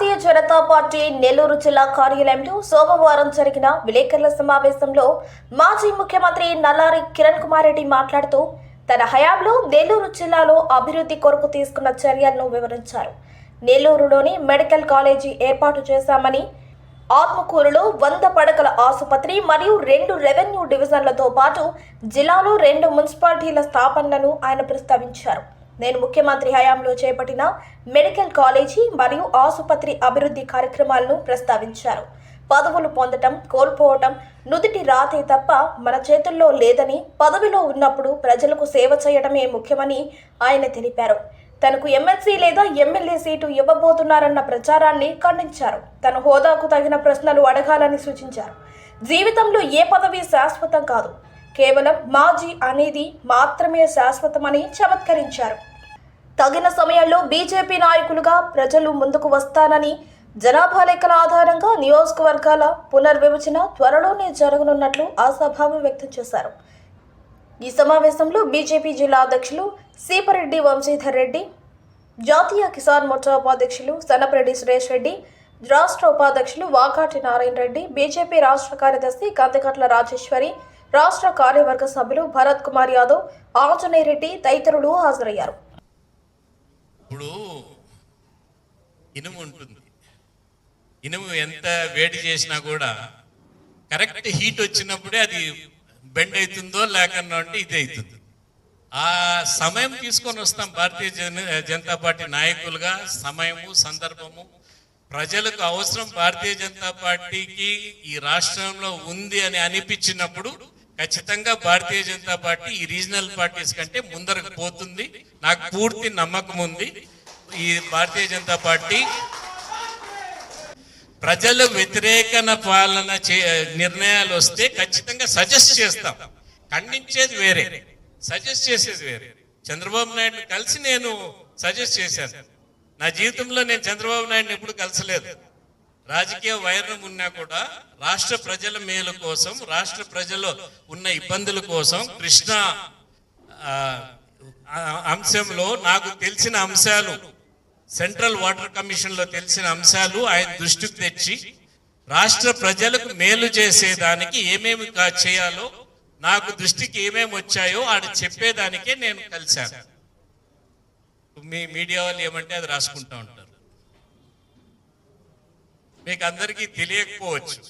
భారతీయ Janata party Nellore జిల్లా కార్యాలయంలో సోమవారం జరిగిన విలేకరుల సమావేశంలో మాజీ ముఖ్యమంత్రి నల్లారి కిరణ్ కుమార్ రెడ్డి మాట్లాడుతూ తన హయాంలో నెల్లూరు జిల్లాలో అభివృద్ధి కొరకు తీసుకున్న చర్యలను వివరించారు. నెల్లూరులోని మెడికల్ కాలేజీ ఏర్పాటు చేశామని ఆత్మకూరులో వంద పడకల ఆసుపత్రి మరియు రెండు రెవెన్యూ డివిజన్లతో పాటు జిల్లాలో రెండు మున్సిపాలిటీల స్థాపనలను ఆయన ప్రస్తావించారు. నేను ముఖ్యమంత్రి హయాంలో చేపట్టిన మెడికల్ కాలేజీ మరియు ఆసుపత్రి అభివృద్ధి కార్యక్రమాలను ప్రస్తావించారు. పదవులు పొందటం కోల్పోవటం నుదుటి రాతే తప్ప మన చేతుల్లో లేదని పదవిలో ఉన్నప్పుడు ప్రజలకు సేవ చేయడమే ముఖ్యమని ఆయన తెలిపారు. తనకు ఎమ్మెల్సీ లేదా ఎమ్మెల్యే సీటు ఇవ్వబోతున్నారన్న ప్రచారాన్ని ఖండించారు. తన హోదాకు తగిన ప్రశ్నలు అడగాలని సూచించారు. జీవితంలో ఏ పదవి శాశ్వతం కాదు. కేవలం మాజీ అనేది మాత్రమే శాశ్వతమని చమత్కరించారు. తగిన సమయంలో బీజేపీ నాయకులుగా ప్రజలు ముందుకు వస్తానని జనాభా లెక్కల ఆధారంగా నియోజకవర్గాల పునర్విభజన త్వరలోనే జరగనున్నట్లు ఆశాభావం వ్యక్తం చేశారు. ఈ సమావేశంలో బీజేపీ జిల్లా అధ్యక్షులు సీపరెడ్డి వంశీధర్ రెడ్డి జాతీయ కిసాన్ మోర్చా ఉపాధ్యక్షులు సనపరెడ్డి సురేష్ రెడ్డి రాష్ట్ర ఉపాధ్యక్షులు వాకాటి నారాయణ రెడ్డి బీజేపీ రాష్ట్ర కార్యదర్శి కందకట్ల రాజేశ్వరి రాష్ట్ర కార్యవర్గ సభ్యులు భరత్ కుమార్ యాదవ్ ఆంజనేయ రెడ్డి తదితరులు హాజరయ్యారు ఇప్పుడు ఇనుము ఉంటుంది ఇనుము ఎంత వేడి చేసినా కూడా కరెక్ట్ హీట్ వచ్చినప్పుడే అది బెండ్ అవుతుందో లేకన్నా అంటే ఇది అవుతుంది. ఆ సమయం తీసుకొని వస్తాం భారతీయ జన జనతా పార్టీ నాయకులుగా. సమయము సందర్భము. ప్రజలకు అవసరం భారతీయ జనతా పార్టీకి ఈ రాష్ట్రంలో ఉంది అని అనిపించినప్పుడు ఖచ్చితంగా భారతీయ జనతా పార్టీ ఈ రీజనల్ పార్టీస్ కంటే ముందరకు పోతుంది. నాకు పూర్తి నమ్మకం ఉంది. ఈ భారతీయ జనతా పార్టీ ప్రజలు వ్యతిరేకన పాలన చే నిర్ణయాలు వస్తే ఖచ్చితంగా సజెస్ట్ చేస్తాం. ఖండించేది వేరే. సజెస్ట్ చేసేది వేరే. చంద్రబాబు నాయుడు కలిసి నేను సజెస్ట్ చేశాను. నా జీవితంలో నేను చంద్రబాబు నాయుడుని ఎప్పుడు కలిసలేదు. రాజకీయ వైరం ఉన్నా కూడా రాష్ట్ర ప్రజల మేలు కోసం రాష్ట్ర ప్రజలు ఉన్న ఇబ్బందుల కోసం కృష్ణ అంశంలో నాకు తెలిసిన అంశాలు సెంట్రల్ వాటర్ కమిషన్లో తెలిసిన అంశాలు ఆయన దృష్టికి తెచ్చి రాష్ట్ర ప్రజలకు మేలు చేసేదానికి ఏమేమి కా- చేయాలో నాకు దృష్టికి ఏమేమి వచ్చాయో ఆడ చెప్పేదానికే నేను కలిశాను. మీ మీడియా వాళ్ళు ఏమంటే అది రాసుకుంటా ఉంటారు. మీకు అందరికీ తెలియకపోవచ్చు.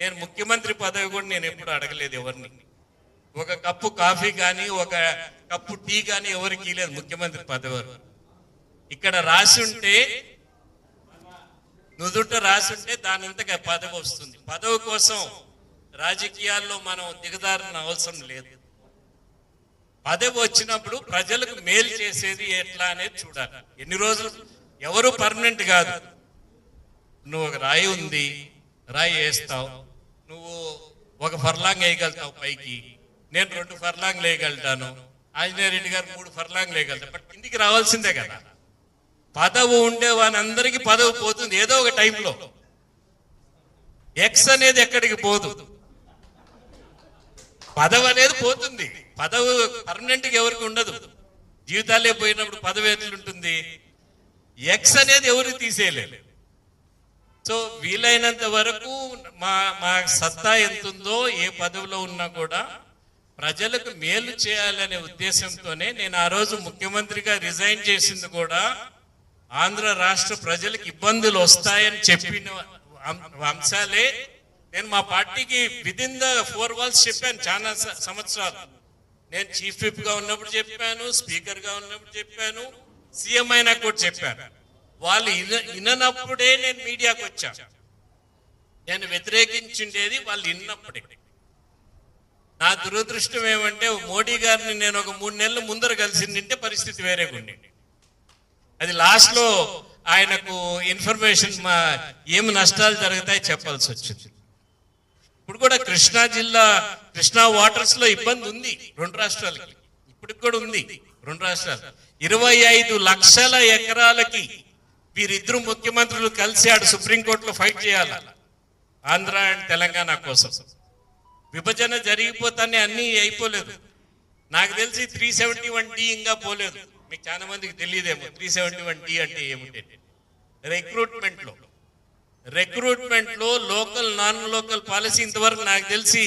నేను ముఖ్యమంత్రి పదవి కూడా నేను ఎప్పుడు అడగలేదు ఎవరిని. ఒక కప్పు కాఫీ కానీ ఒక కప్పు టీ కానీ ఎవరికి లేదు ముఖ్యమంత్రి పదవి వరకు. ఇక్కడ రాసి ఉంటే నుదుట రాసుంటే దాని అంతగా పదవి వస్తుంది. పదవి కోసం రాజకీయాల్లో మనం దిగదారిన అవసరం లేదు. పదవి వచ్చినప్పుడు ప్రజలకు మేలు చేసేది ఎట్లా అనేది చూడాలి. ఎన్ని రోజులు? ఎవరు పర్మనెంట్ కాదు. నువ్వు ఒక రాయి ఉంది రాయి వేస్తావు. నువ్వు ఒక ఫర్లాంగ్ వేయగలుగుతావు పైకి. నేను రెండు ఫర్లాంగ్ వేయగలుగుతాను. ఆంజనేయ రెడ్డి గారు మూడు ఫర్లాంగ్ వేయగలుగుతాను బట్ ఇంటికి రావాల్సిందే కదా. పదవి ఉండే వానందరికీ పదవి పోతుంది ఏదో ఒక టైంలో. ఎక్స్ అనేది ఎక్కడికి పోదు. పదవి అనేది పోతుంది. పదవి పర్మనెంట్గా ఎవరికి ఉండదు. జీవితాలే పోయినప్పుడు పదవి ఎట్లుంటుంది? ఎక్స్ అనేది ఎవరు తీసేయలేదు సో వీలైనంత వరకు మా మా సత్తా ఎంత ఉందో ఏ పదవిలో ఉన్నా కూడా ప్రజలకు మేలు చేయాలనే ఉద్దేశంతోనే నేను ఆ రోజు ముఖ్యమంత్రిగా రిజైన్ చేసింది కూడా ఆంధ్ర రాష్ట్ర ప్రజలకు ఇబ్బందులు వస్తాయని చెప్పిన అంశాలే నేను మా పార్టీకి విదిన్ ద ఫోర్ వాల్స్ చెప్పాను చాలా సంవత్సరాలు. నేను చీఫ్ విప్గా ఉన్నప్పుడు చెప్పాను స్పీకర్గా ఉన్నప్పుడు చెప్పాను సీఎం అయినా కూడా చెప్పాను. వాళ్ళు ఇన- ఇననప్పుడే నేను మీడియాకు వచ్చా. నేను వ్యతిరేకించుండేది వాళ్ళు విన్నప్పుడే. నా దురదృష్టం ఏమంటే మోడీ గారిని నేను ఒక మూడు నెలల ముందర కలిసిందంటే పరిస్థితి వేరేగా ఉండేది అది లాస్ట్లో ఆయనకు ఇన్ఫర్మేషన్ మా ఏమి నష్టాలు జరుగుతాయి చెప్పాల్సి వచ్చింది. ఇప్పుడు కూడా కృష్ణా జిల్లా కృష్ణా వాటర్స్లో ఇబ్బంది ఉంది రెండు రాష్ట్రాలకి. ఇప్పటికి కూడా ఉంది రెండు రాష్ట్రాలు. ఇరవై ఐదు లక్షల ఎకరాలకి వీరిద్దరు ముఖ్యమంత్రులు కలిసి ఆడు సుప్రీంకోర్టులో ఫైట్ చేయాలి? ఆంధ్ర అండ్ తెలంగాణ కోసం. విభజన జరిగిపోతానే అన్నీ అయిపోలేదు. నాకు తెలిసి త్రీ సెవెంటీ వన్ డి ఇంకా పోలేదు. మీకు చాలా మందికి తెలియదేమో త్రీ సెవెంటీ వన్ డి అంటే ఏమిటి. రిక్రూట్మెంట్లో లో లోకల్ నాన్ లోకల్ పాలసీ ఇంతవరకు నాకు తెలిసి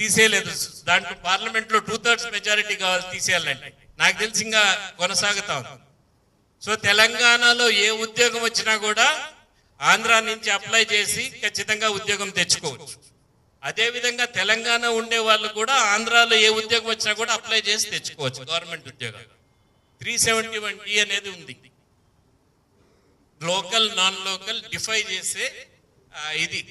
తీసేయలేదు. దాంట్లో పార్లమెంట్లో టూ థర్డ్స్ మెజారిటీ కావాలి తీసేయాలంటే. నాకు తెలిసి ఇంకా కొనసాగుతా ఉంది. సో తెలంగాణలో ఏ ఉద్యోగం వచ్చినా కూడా ఆంధ్ర నుంచి అప్లై చేసి ఖచ్చితంగా ఉద్యోగం తెచ్చుకోవచ్చు. అదే విధంగా తెలంగాణ ఉండే వాళ్ళు కూడా ఆంధ్రాలో ఏ ఉద్యోగం వచ్చినా కూడా అప్లై చేసి తెచ్చుకోవచ్చు గవర్నమెంట్ ఉద్యోగాలు. త్రీ సెవెంటీ వన్ డి అనేది ఉంది. లోకల్ నాన్ లోకల్ డిఫై చేసే ఇది.